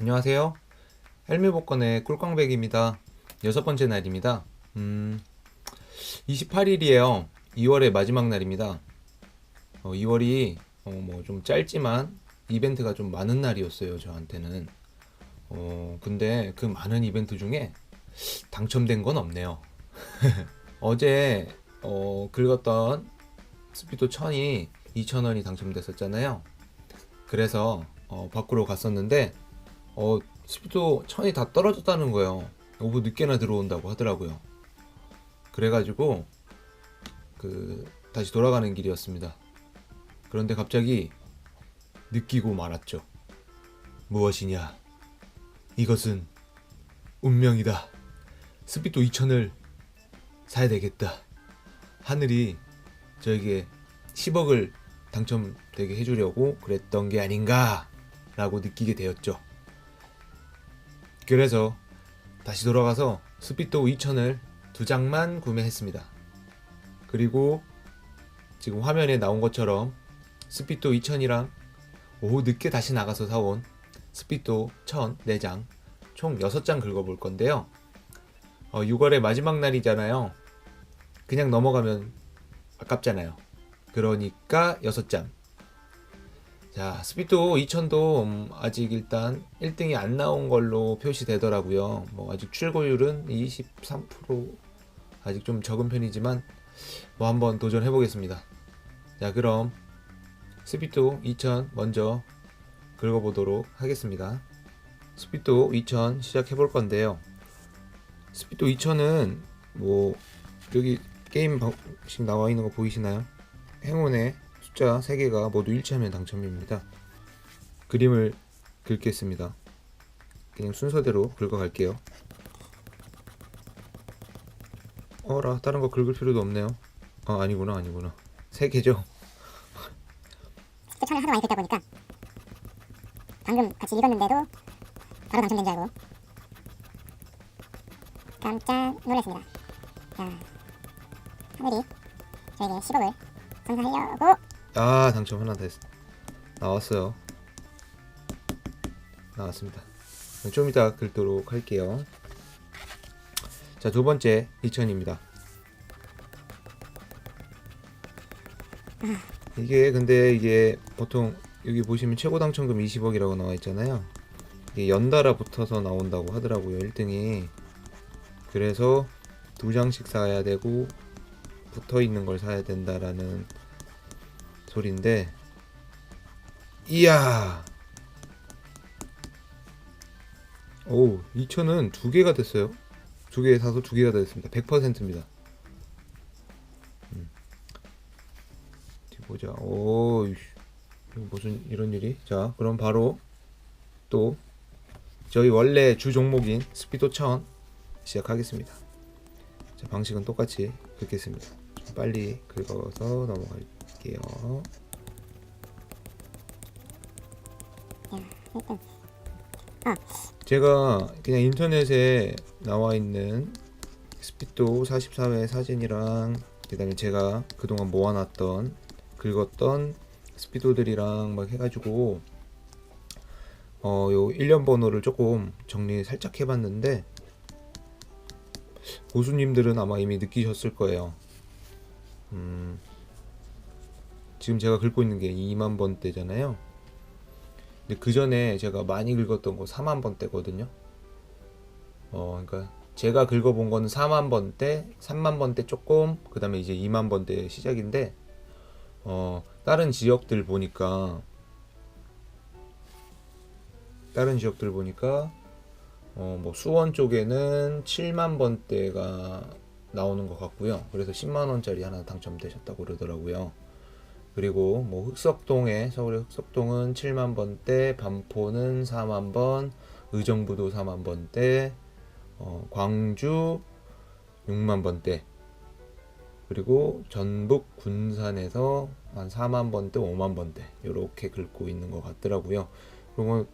안녕하세요. 헬미복권의 꿀광백입니다. 여섯 번째 날입니다. 음, 28일이에요. 2월의 마지막 날입니다. 어, 2월이 어, 뭐 좀 짧지만 이벤트가 좀 많은 날이었어요. 저한테는. 어, 근데 그 많은 이벤트 중에 당첨된 건 없네요. 어제 어, 긁었던 스피드 1000이 2000원이 당첨됐었잖아요. 그래서 어, 밖으로 갔었는데 어, 스피드 1000이 다 떨어졌다는 거예요. 오후 늦게나 들어온다고 하더라고요. 그래가지고 그 다시 돌아가는 길이었습니다. 그런데 갑자기 느끼고 말았죠. 무엇이냐? 이것은 운명이다. 스피드 2000을 사야 되겠다. 하늘이 저에게 10억을 당첨되게 해주려고 그랬던 게 아닌가라고 느끼게 되었죠. 그래서 다시 돌아가서 스피도 2000을 두 장만 구매했습니다. 그리고 지금 화면에 나온 것처럼 스피도 2000이랑 오후 늦게 다시 나가서 사온 스피도 1000 4장 총 6장 긁어볼 건데요. 어, 6월의 마지막 날이잖아요. 그냥 넘어가면 아깝잖아요. 그러니까 6장. 자, 스피도 2000도 음, 아직 일단 1등이 안 나온 걸로 표시되더라고요. 뭐 아직 출고율은 23% 아직 좀 적은 편이지만 뭐 한번 도전해 보겠습니다. 자, 그럼 스피도 2000 먼저 긁어 보도록 하겠습니다. 스피도 2000 시작해 볼 건데요. 스피도 2000은 뭐 여기 게임 방식 나와 있는 거 보이시나요? 행운의 숫자 3개가 모두 일치하면 당첨입니다. 그림을 긁겠습니다. 그냥 순서대로 긁어갈게요. 어라 다른 거 긁을 필요도 없네요. 아 아니구나 아니구나. 3개죠. 그 천을 하도 많이 긁다 보니까 방금 같이 읽었는데도 바로 당첨된 줄 알고 깜짝 놀랐습니다. 자, 하늘이 저에게 10억을 선사하려고 아 당첨 하나 됐 나왔어요. 나왔습니다. 좀 이따 긁도록 할게요. 자 두 번째 2000입니다. 이게 근데 이게 보통 여기 보시면 최고 당첨금 20억이라고 나와 있잖아요. 이게 연달아 붙어서 나온다고 하더라고요. 1등이. 그래서 두 장씩 사야 되고 붙어 있는 걸 사야 된다라는 소리인데 이야. 오 2천은 두 개가 됐어요. 두 개 사서 두 개가 됐습니다. 100%입니다. 음. 보자. 오 무슨 이런 일이? 자 그럼 바로 또 저희 원래 주 종목인 스피드 1000 시작하겠습니다. 자 방식은 똑같이 긁겠습니다. 좀 빨리 긁어서 넘어갈게요 야, 1등. 제가 그냥 인터넷에 나와 있는 스피도 44회 사진이랑 그다음에 제가 그동안 모아놨던 긁었던 스피도들이랑 막 해가지고 어요 일련 번호를 조금 정리 살짝 해봤는데 고수님들은 아마 이미 느끼셨을 거예요. 음, 지금 제가 긁고 있는 게 2만 번대잖아요. 근데 그 전에 제가 많이 긁었던 거 4만 번대거든요. 어, 그러니까 제가 긁어본 거는 4만 번대, 3만 번대 조금, 그 다음에 이제 2만 번대 시작인데, 어, 다른 지역들 보니까, 다른 지역들 보니까, 어, 뭐 수원 쪽에는 7만 번대가 나오는 것 같고요. 그래서 10만 원짜리 하나 당첨되셨다고 그러더라고요. 그리고 뭐 흑석동에 서울의 흑석동은 7만 번대, 반포는 4만 번, 의정부도 4만 번대, 어, 광주 6만 번대, 그리고 전북 군산에서 한 4만 번대, 5만 번대 이렇게 긁고 있는 것 같더라고요. 그리고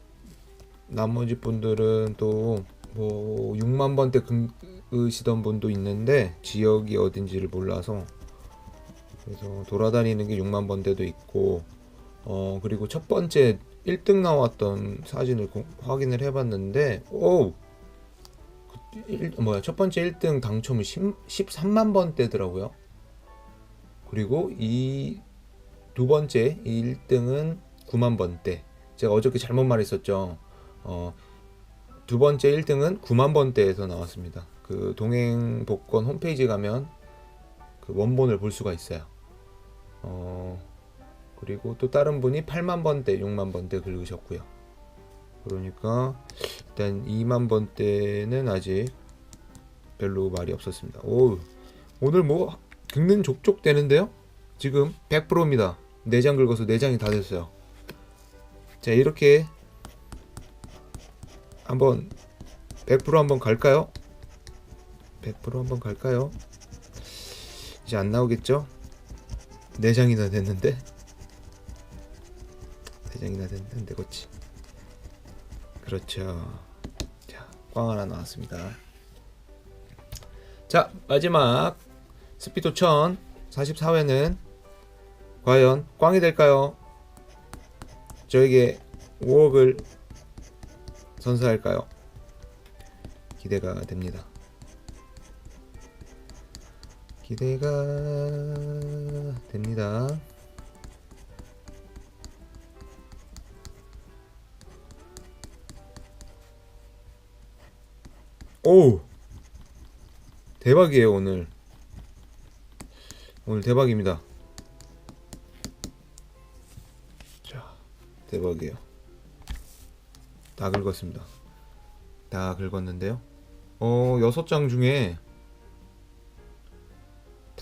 나머지 분들은 또 뭐 6만 번대 긁 으시던 분도 있는데 지역이 어딘지를 몰라서 그래서 돌아다니는 게 6만 번대도 있고 어 그리고 첫 번째 1등 나왔던 사진을 고- 확인을 해봤는데 오 그 일- 뭐야 첫 번째 1등 당첨이 10, 13만 번대더라고요. 그리고 이 두 번째 1등은 9만 번대. 제가 어저께 잘못 말했었죠. 어, 두 번째 1등은 9만 번대에서 나왔습니다. 그 동행 복권 홈페이지 가면 그 원본을 볼 수가 있어요. 어, 그리고 또 다른 분이 8만 번대, 6만 번대 긁으셨고요. 그러니까 일단 2만 번대는 아직 별로 말이 없었습니다. 오, 오늘 뭐 긁는 족족 되는데요? 지금 100%입니다. 4장 긁어서 4장이 다 됐어요. 자, 이렇게 한번 100% 한번 갈까요? 100% 한번 갈까요? 이제 안 나오겠죠? 4장이나 됐는데 4장이나 됐는데 안 되겠지 그렇죠 자, 꽝 하나 나왔습니다 자, 마지막 스피드 1000 44회는 과연 꽝이 될까요? 저에게 5억을 선사할까요? 기대가 됩니다. 기대가 됩니다. 오! 대박이에요, 오늘. 오늘 대박입니다. 자, 대박이에요. 다 긁었습니다. 다 긁었는데요. 어, 여섯 장 중에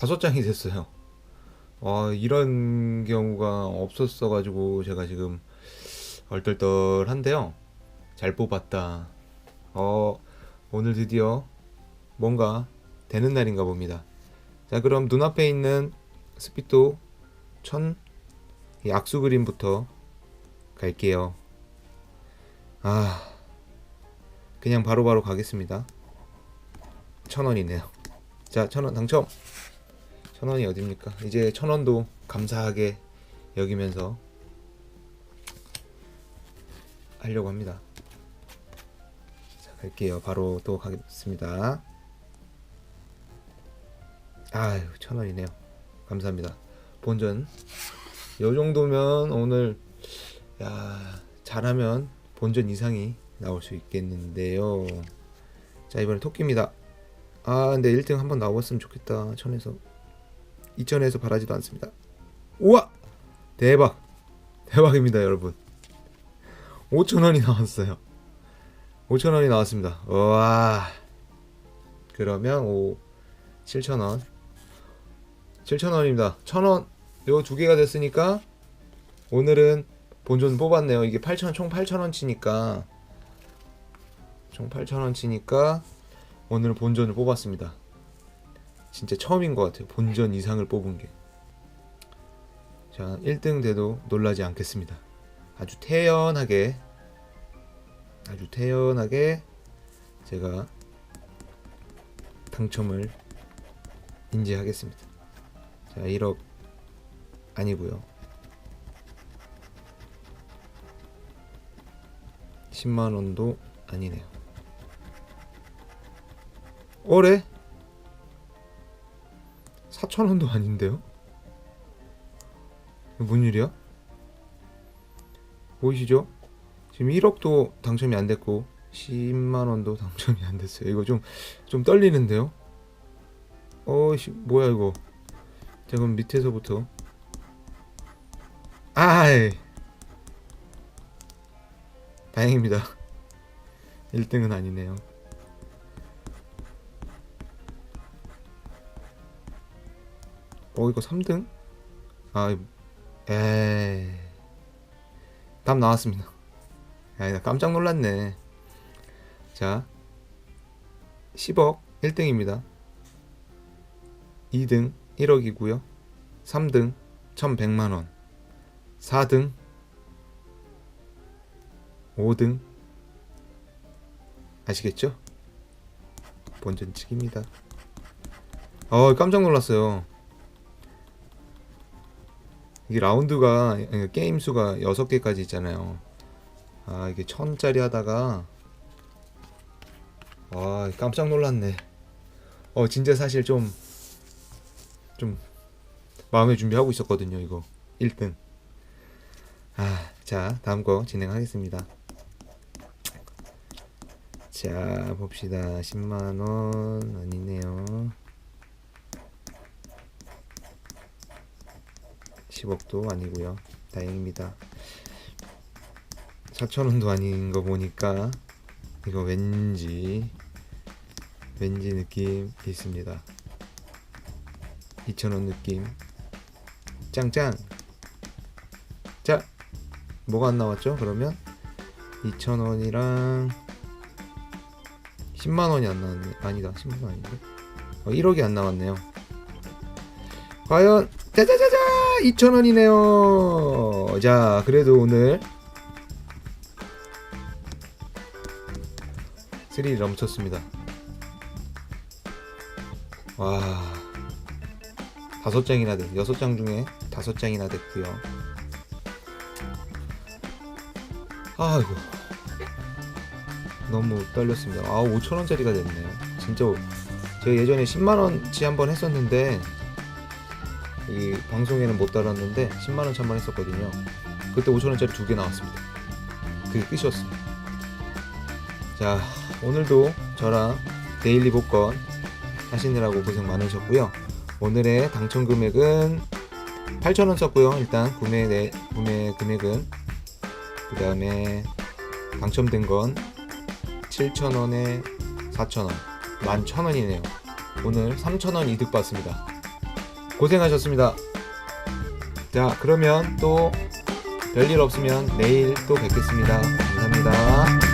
다섯 장이 됐어요. 와, 이런 경우가 없었어가지고 제가 지금 얼떨떨한데요. 잘 뽑았다. 어, 오늘 드디어 뭔가 되는 날인가 봅니다. 자, 그럼 눈앞에 있는 스피도 1000 약수 그림부터 갈게요. 아, 그냥 바로 바로 가겠습니다. 천 원이네요. 자, 천 원 당첨. 천 원이 어딥니까? 이제 천 원도 감사하게 여기면서 하려고 합니다. 자, 갈게요. 바로 또 가겠습니다. 아유, 천 원이네요. 감사합니다. 본전. 요 정도면 오늘 야 잘하면 본전 이상이 나올 수 있겠는데요. 자 이번엔 토끼입니다. 아 근데 1등 한번 나왔으면 좋겠다. 천에서 2천에서 바라지도 않습니다. 우와 대박 대박입니다 여러분. 5천 원이 나왔어요. 5천 원이 나왔습니다. 와 그러면 오 7천 원 7천 원입니다. 천원 요 두 개가 됐으니까 오늘은 본전 뽑았네요. 이게 8천 총 8,000원치니까 총 8,000원치니까 오늘 본전을 뽑았습니다. 진짜 처음인 것 같아요. 본전 이상을 뽑은 게. 자, 1등 돼도 놀라지 않겠습니다. 아주 태연하게 아주 태연하게 제가 당첨을 인지하겠습니다. 자, 1억 아니고요. 10만 원도 아니네요. 올해 4천 원도 아닌데요? 이거 뭔 일이야? 보이시죠? 지금 1억도 당첨이 안 됐고 10만 원도 당첨이 안 됐어요. 이거 좀 좀 떨리는데요? 어씨 뭐야 이거? 자 그럼 밑에서부터 아이 다행입니다. 1등은 아니네요. 어 이거 3등? 아 에이 답 나왔습니다. 야, 나 깜짝 놀랐네. 자 10억 1등입니다. 2등 1억이고요. 3등 1100만 원. 4등 5등 아시겠죠? 본전치기입니다. 어 깜짝 놀랐어요. 이게 라운드가 예, 게임 수가 6개까지 있잖아요. 아, 이게 천짜리 하다가 와, 깜짝 놀랐네. 어, 진짜 사실 좀좀 마음의 준비하고 있었거든요, 이거. 1등. 아, 자, 다음 거 진행하겠습니다. 자, 봅시다. 10만 원 아니네요. 10억도 아니고요. 다행입니다. 4천원도 아닌 거 보니까 이거 왠지 왠지 느낌 있습니다. 2천원 느낌. 짱짱. 자, 뭐가 안 나왔죠? 그러면 2천원이랑 10만 원이 안 나왔네. 아니다. 10만 원 아닌데. 어, 1억이 안 나왔네요. 과연 짜자자자 2,000원이네요. 자, 그래도 오늘 3를 넘쳤습니다. 와. 다섯 장이나 됐, 여섯 장 중에 다섯 장이나 됐고요. 아이고. 너무 떨렸습니다. 아, 5,000원짜리가 됐네요. 진짜 제가 예전에 10만 원치 한번 했었는데 이 방송에는 못 달았는데 10만 원치 한번 했었거든요. 그때 5천 원짜리 두 개 나왔습니다. 그게 끝이었습니다. 자 오늘도 저랑 데일리 복권 하시느라고 고생 많으셨고요. 오늘의 당첨 금액은 8천 원 썼고요. 일단 구매 내 구매 금액은 그 다음에 당첨된 건 7천 원에 4천 원, 11,000 원이네요. 오늘 3천 원 이득 받습니다. 고생하셨습니다. 자, 그러면 또 별일 없으면 내일 또 뵙겠습니다. 감사합니다.